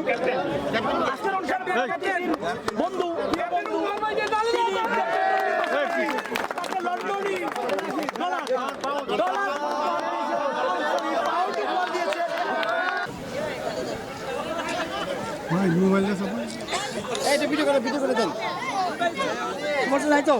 অনুষ্ঠানে ক্যাপ্টেন বন্ধু বন্ধু লন্ডনী ডলার ডলার ভাই মোবাইলটা সব সমস্যা নাই তো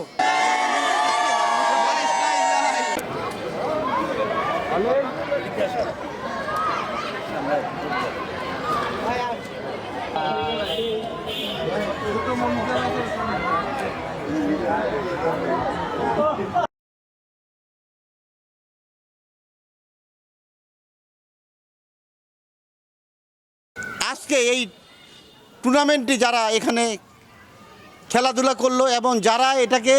আজকে এই টুর্নামেন্টে যারা এখানে খেলাধুলা করল এবং যারা এটাকে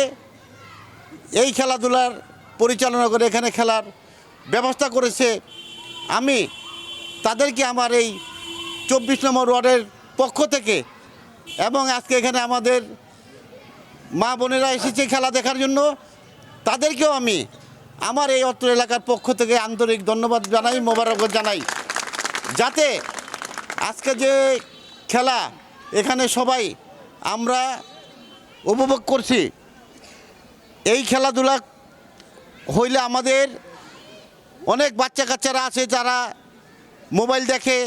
এই খেলাধুলার পরিচালনা করে এখানে খেলার ব্যবস্থা করেছে, আমি তাদেরকে আমার এই চব্বিশ নম্বর ওয়ার্ডের পক্ষ থেকে এবং আজকে এখানে আমাদের মা বোনেরা এসেছে খেলা দেখার জন্য। তাদেরকেও আমি আমার এই অত্র এলাকার পক্ষ থেকে আন্তরিক ধন্যবাদ জানাই মোবারক জানাই। যাতে আজকে যে খেলা এখানে সবাই আমরা উপভোগ করছি, এই খেলাধুলা হইলে আমাদের অনেক বাচ্চা কাচ্চারা আছে যারা মোবাইল দেখে,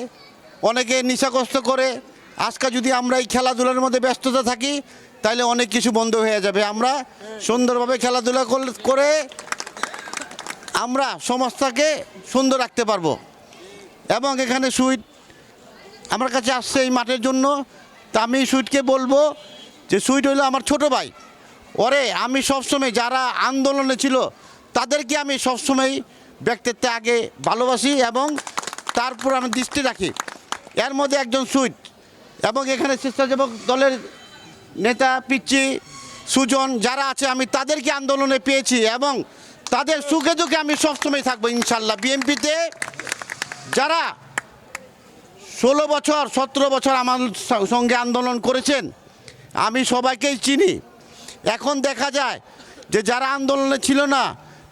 অনেকে নেশাগ্রস্ত করে আজকে যদি আমরা এই খেলাধুলার মধ্যে ব্যস্ততা থাকি, তাহলে অনেক কিছু বন্ধ হয়ে যাবে। আমরা সুন্দরভাবে খেলাধুলা করে আমরা সমাজটাকে সুন্দর রাখতে পারব। এবং এখানে সুইট আমার কাছে আসছে এই মাঠের জন্য। তা আমি সুইটকে বলব যে সুইট হইল আমার ছোট ভাই। ওরে, আমি সবসময় যারা আন্দোলনে ছিল, তাদেরকে আমি সবসময় ব্যক্তিত্বে আগে ভালোবাসি এবং তারপর আমি দৃষ্টি রাখি। এর মধ্যে একজন সুইট। এবং এখানে স্বেচ্ছাসেবক দলের নেতা, পিচ্চি, সুজন যারা আছে, আমি তাদেরকে আন্দোলনে পেয়েছি এবং তাদের সুখে দুঃখে আমি সবসময় থাকব ইনশাল্লাহ। বিএনপিতে যারা ষোলো বছর, সতেরো বছর আমার সঙ্গে আন্দোলন করেছেন, আমি সবাইকেই চিনি। এখন দেখা যায় যে যারা আন্দোলনে ছিল না,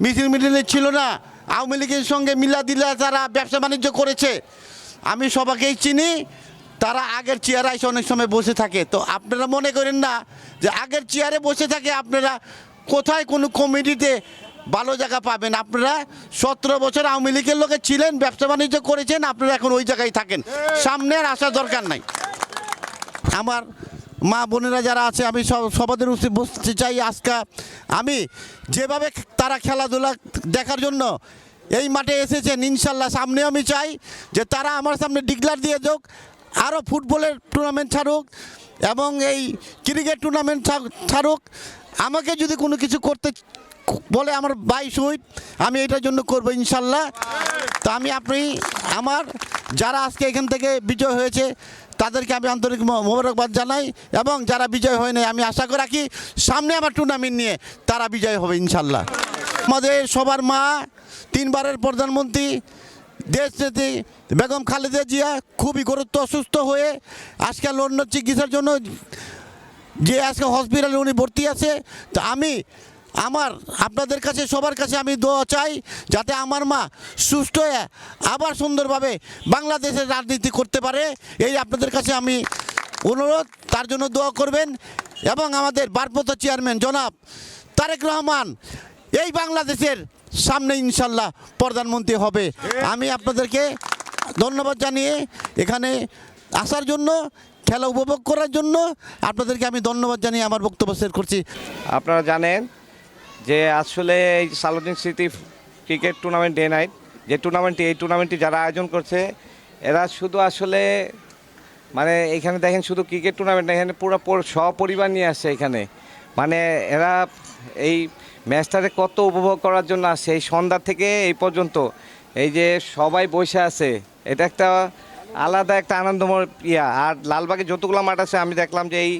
মিছিল মিটিলে ছিল না, আওয়ামী লীগের সঙ্গে মিলা দিলা যারা ব্যবসা বাণিজ্য করেছে, আমি সবাইকেই চিনি। তারা আগের চেয়ারে এসে অনেক সময় বসে থাকে। তো আপনারা মনে করেন না যে আগের চেয়ারে বসে থাকে আপনারা কোথায় কোনো কমিটিতে ভালো জায়গা পাবেন? আপনারা সতেরো বছর আওয়ামী লীগের লোকে ছিলেন, ব্যবসা বাণিজ্য করেছেন, আপনারা এখন ওই জায়গায় থাকেন। সামনে আর আসার দরকার নাই। আমার মা বোনেরা যারা আছে, আমি সব সবাদের উচিত বসতে চাই আজকা। আমি যেভাবে তারা খেলাধুলা দেখার জন্য এই মাঠে এসেছেন, ইনশাল্লাহ সামনেও আমি চাই যে তারা আমার সামনে ডিক্লার দিয়ে যোগ আরও ফুটবলের টুর্নামেন্ট ছাড়ুক এবং এই ক্রিকেট টুর্নামেন্ট ছাড়ুক। আমাকে যদি কোনো কিছু করতে বলে আমার বাই সুইট, আমি এটার জন্য করব ইনশাল্লাহ। তো আমি আপনি, আমার যারা আজকে এখান থেকে বিজয় হয়েছে, তাদেরকে আমি আন্তরিক মোবারকবাদ জানাই এবং যারা বিজয় হয় নাই, আমি আশা করে রাখি সামনে আমার টুর্নামেন্ট নিয়ে তারা বিজয় হবে ইনশাল্লাহ। আমাদের সবার মা, তিনবারের প্রধানমন্ত্রী দেশ নেত্রী বেগম খালেদা জিয়া খুবই গুরুত্ব অসুস্থ হয়ে আজকে অন্য চিকিৎসার জন্য যে আজকে হসপিটালে উনি ভর্তি আছে, তো আমি আমার, আপনাদের কাছে, সবার কাছে আমি দোয়া চাই যাতে আমার মা সুস্থ হয়ে আবার সুন্দরভাবে বাংলাদেশের রাজনীতি করতে পারে। এই আপনাদের কাছে আমি অনুরোধ, তার জন্য দোয়া করবেন এবং আমাদের ভারপ্রাপ্ত চেয়ারম্যান জনাব তারেক রহমান, এই বাংলাদেশের সামনে ইনশাল্লাহ প্রধানমন্ত্রী হবে। আমি আপনাদেরকে ধন্যবাদ জানিয়ে এখানে আসার জন্য, খেলা উপভোগ করার জন্য আপনাদেরকে আমি ধন্যবাদ জানিয়ে আমার বক্তব্য শেষ করছি। আপনারা জানেন যে আসলে এই সালুদ্দিন স্মৃতি ক্রিকেট টুর্নামেন্ট ডে নাইট, যে টুর্নামেন্টটি, এই টুর্নামেন্টটি যারা আয়োজন করছে, এরা শুধু আসলে মানে এখানে দেখেন শুধু ক্রিকেট টুর্নামেন্ট এখানে পর- সপরিবার নিয়ে আসছে এখানে। মানে এরা এই ম্যাচটাকে কত উপভোগ করার জন্য সেই সন্ধ্যা থেকে এই পর্যন্ত এই যে সবাই বসে আছে, এটা একটা আলাদা একটা আনন্দময় ইয়া। আর লালবাগে যতগুলো মাঠ আছে, আমি দেখলাম যে এই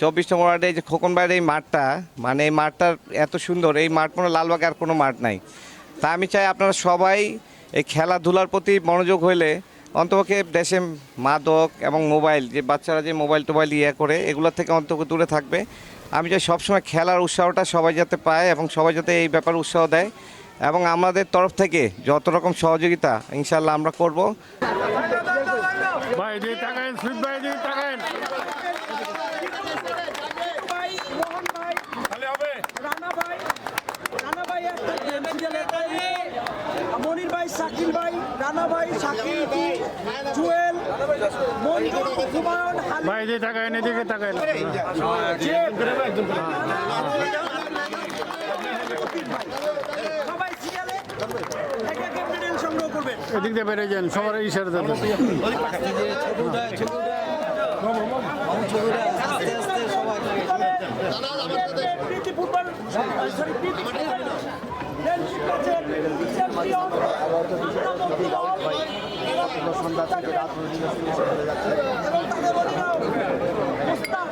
চব্বিশ নম্বর ওয়ার্ডে যে খোকনবাড়ির এই মাঠটা মানে এই মাঠটা এত সুন্দর, এই মাঠ কোনো লালবাগে আর কোনো মাঠ নাই। তা আমি চাই আপনারা সবাই এই খেলাধুলার প্রতি মনোযোগ হইলে অন্তপক্ষে দেশে মাদক এবং মোবাইল, যে বাচ্চারা যে মোবাইল টোবাইল ইয়ে করে এগুলোর থেকে অন্তত দূরে থাকবে। আমি চাই সবসময় খেলার উৎসাহটা সবাই যাতে পায় এবং সবাই যাতে এই ব্যাপারে উৎসাহ দেয় এবং আমাদের তরফ থেকে যত রকম সহযোগিতা ইনশাল্লাহ আমরা করব। মনির ভাই শাকিল ভাই রানা ভাই শাকিল জুয়েল ভাই সবাই সিরিয়ালে এক এক মেডেল এদিক দিয়ে বেড়ে যান সবার ইশারা ফুটবল সরি প্রীতি ফুটবল ফ্রেন্ডশিপ ম্যাচের চ্যাম্পিয়ন এবং তাদের অধিনায়ক মুস্তাক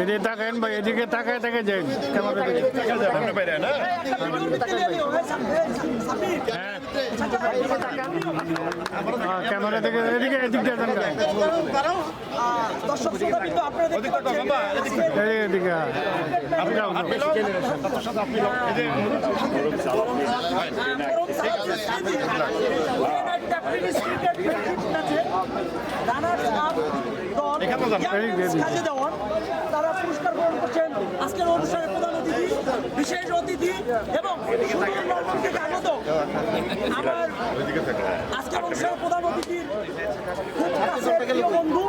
এদিকে তাকায়েন ভাই এদিকে তাকায় তাকে যান ক্যামেরা দিকে হ্যাঁ, ক্যামেরা থেকে এদিকে এদিক দিয়ে যান দর্শক শ্রোতা কিন্তু আপনারা দেখতে পাচ্ছেন এদিকে এদিকে। যাও তারা পুরস্কার গ্রহণ করছেন। আজকের অনুষ্ঠানের প্রধান অতিথি বিশেষ অতিথি এবং আগত আমার আজকের অনুষ্ঠানের প্রধান অতিথির খুব কাছের প্রিয় বন্ধু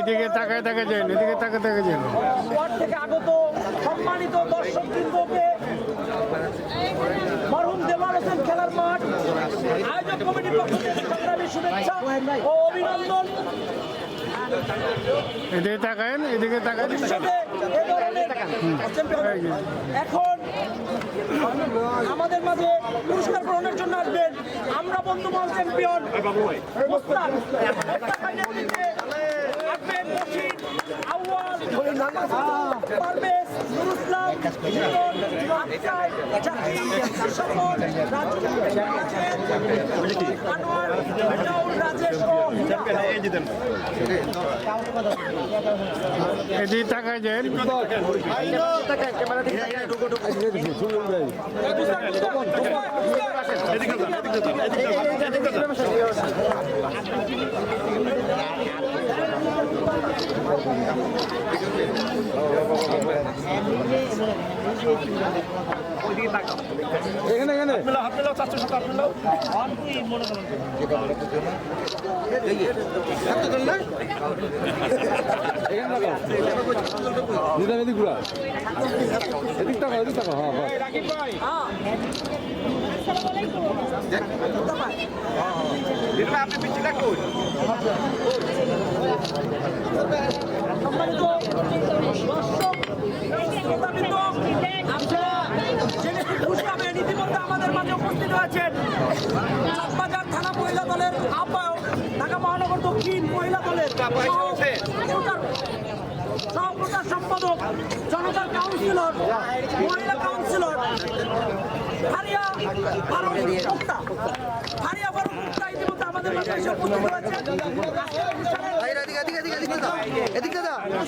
এদিকে তাকায় তাকে যান এদিকে তাকায় তাকে যান থেকে আগত সম্মানিত দর্শক বৃন্দকে মরহুম দেওয়াল হোসেন খেলার মাঠ। আয়োজক কমিটির পক্ষ থেকে সংগ্রামী শুভেচ্ছা ও অভিনন্দন। এদিকে তাকায়েন এদিকে তাকায়েন। চ্যাম্পিয়ন এখন আমাদের মাঝে পুরস্কার গ্রহণের জন্য আসবেন আমরা চ্যাম্পিয়ন। মুস্তাক। ভাইয়ের নেতৃত্বে আসবেন আউয়াল, পারভেজ, নুরুল ইসলাম, লিটন, আফসার, রাজেশ, আনোয়ার, রিজাউল, রাজেশ ও হীরা। এদিকে তাকায় যান সম্মানিত দর্শক আমাদের মাঝে উপস্থিত হয়েছেন থানা মহিলা দলের আহ্বায়ক ঢাকা মহানগর দক্ষিণ মহিলা দলের সম্পাদক জনতার কাউন্সিলর মহিলা কাউন্সিলর ইতিমধ্যে আমাদের এসে উপস্থিত হয়েছে আজকের অনুষ্ঠানের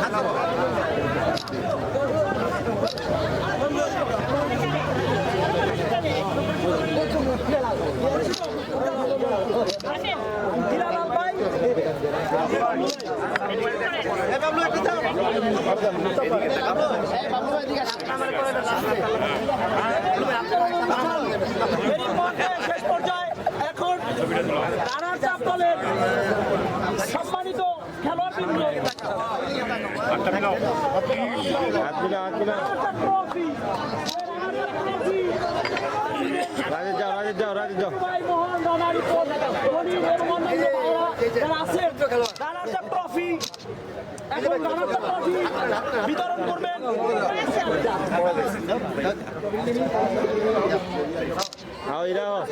হিরালাল শেষ পর্যায়ে এখন রানার চাপ দলের সম্মানিত খেলোয়াড়বৃন্দ রাজে যাও রাজে যাও রাজে যাও মোহন রানার এবং অন্যান্য যারা আছেন রানার্স আপ ট্রফি এখন রানার্স আপ বিতরণ করবেন।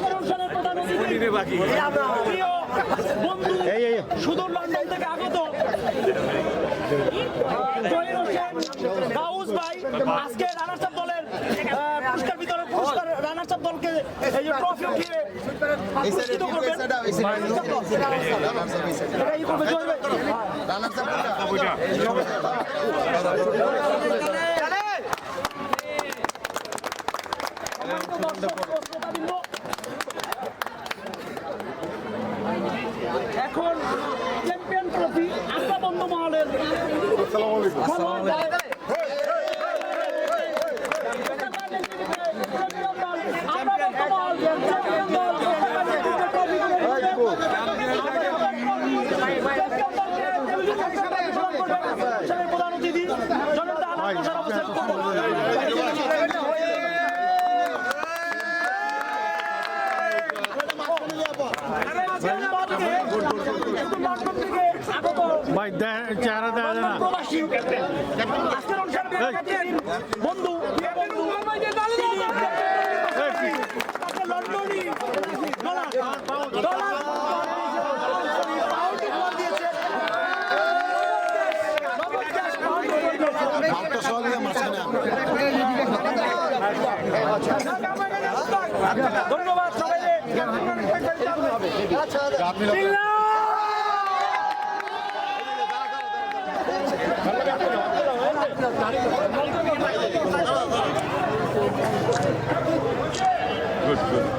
অনুষ্ঠানের প্রধান বন্ধু সুদূর লন্ডন থেকে আগত। জহির হোসেন গাউস ভাই আজকে রানার্স আহ, পুরস্কার বিতরণ পুরস্কার রানার্স আপ দলকে এই যে ট্রফি পুরস্কৃত করবেন। এটা ই করবে? এখন চ্যাম্পিয়ন ট্রফি আশা বন্ধ মহলের খেলোয়াড়- আমরা বর্তমান চ্যাম্পিয়ন দল ট্রফি প্রধান অতিথি জনতা আলম প্রসার অবস্থান ভাই দে- চেহারা দেখা যায় না। বন্ধু 十岁。